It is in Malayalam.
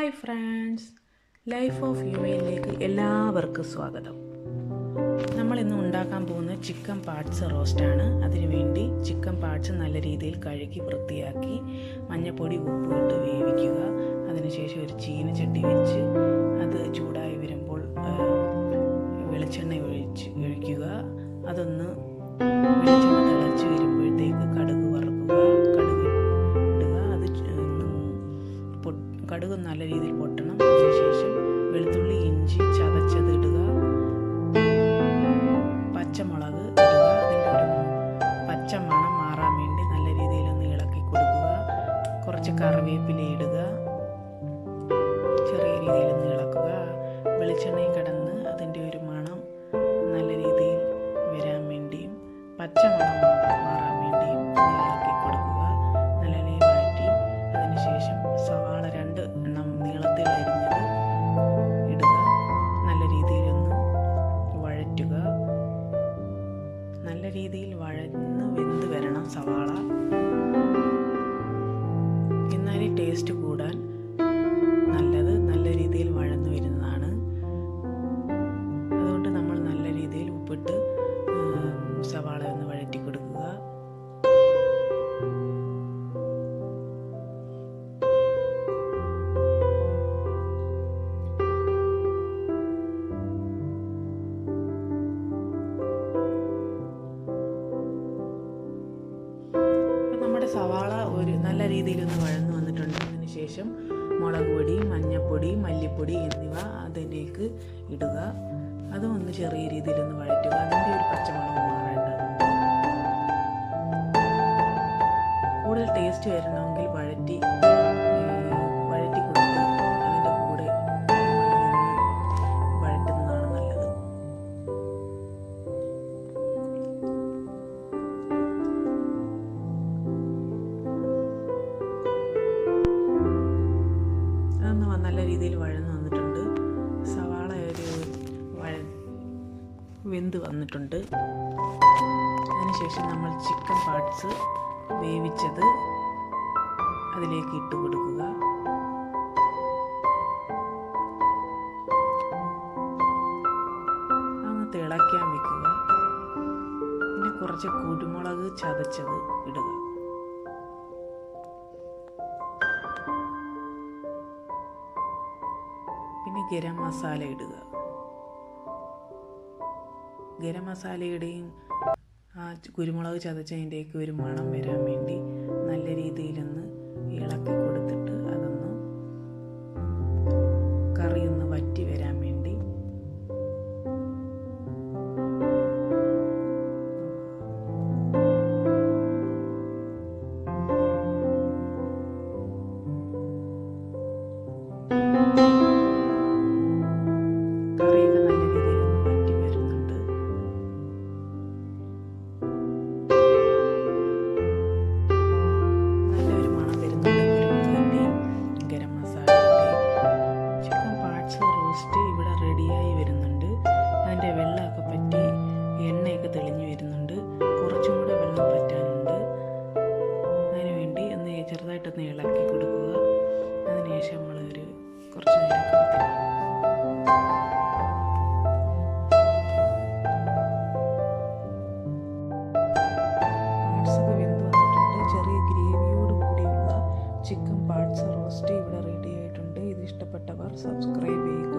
Hi friends life of U എയിലേക്ക് എല്ലാവർക്കും സ്വാഗതം. നമ്മൾ ഇന്ന് ഉണ്ടാക്കാൻ പോകുന്ന ചിക്കൻ പാർട്സ് റോസ്റ്റാണ് അതിനുവേണ്ടി ചിക്കൻ പാർട്സ് നല്ല രീതിയിൽ കഴുകി വൃത്തിയാക്കി മഞ്ഞൾപ്പൊടി ഉപ്പ് ഇട്ട് വേവിക്കുക. അതിനുശേഷം ഒരു ചീനച്ചട്ടി വെച്ച് അത് ചൂടായി വരുമ്പോൾ വെളിച്ചെണ്ണ ഒഴിച്ച് ഒഴിക്കുക. അതൊന്ന് വെളിച്ചെണ്ണ തിളച്ച് വരുമ്പോഴത്തേക്ക് കടുക് കടുക് നല്ല രീതിയിൽ പൊട്ടണം. അതിനുശേഷം വെളുത്തുള്ളി ഇഞ്ചി ചതച്ചത് ഇടുക. പച്ചമുളക് ഇടുക. അതിന്റെ ഒരു പച്ച മണം മാറാൻ വേണ്ടി നല്ല രീതിയിൽ ഒന്ന് ഇളക്കി കൊടുക്കുക. കുറച്ച് കറിവേപ്പില ഇടുക. ചെറിയ രീതിയിൽ ഒന്ന് ഇളക്കുക. വെളിച്ചെണ്ണയിൽ കിടന്ന് അതിന്റെ ഒരു മണം നല്ല രീതിയിൽ വരാൻ വേണ്ടിയും പച്ചമണം മാറാൻ വഴന്ന് വെന്ത് വരണം സവാള. എന്നാലേ ടേസ്റ്റ് കൂടാൻ. സവാള ഒരു നല്ല രീതിയിലൊന്ന് വഴന്നു വന്നിട്ടുണ്ട് അതിന് ശേഷം മുളക് പൊടി മഞ്ഞൾപ്പൊടി മല്ലിപ്പൊടി എന്നിവ അതിലേക്ക് ഇടുക. അതും ഒന്ന് ചെറിയ രീതിയിലൊന്ന് വഴറ്റുക. അതിന്റെ ഒരു പച്ചമുളക് മാറേണ്ടതുണ്ട്. കൂടുതൽ ടേസ്റ്റ് വരണമെങ്കിൽ വഴറ്റി വെന്ത് വന്നിട്ടുണ്ട്. അതിനുശേഷം നമ്മൾ ചിക്കൻ പാർട്സ് വേവിച്ചത് അതിലേക്ക് ഇട്ട് കൊടുക്കുക. അതൊന്ന് തിളയ്ക്കാൻ വെക്കുക. പിന്നെ കുറച്ച് കുരുമുളക് ചതച്ചത് ഇടുക. പിന്നെ ഗരം മസാല ഇടുക. ഗരം മസാലയുടെയും ആ കുരുമുളക് ചതച്ചതിന്റെയൊക്കെ ഒരു മണം വരാൻ വേണ്ടി ചെറുതായിട്ടൊന്ന് ഇളക്കി കൊടുക്കുക. അതിനുശേഷം നമ്മളൊരു കുറച്ച് നേരം ചിക്കൻ റോസ്റ്റ് ഇവിടെ ഇത് ഇഷ്ടപ്പെട്ടവർ സബ്സ്ക്രൈബ് ചെയ്യുക.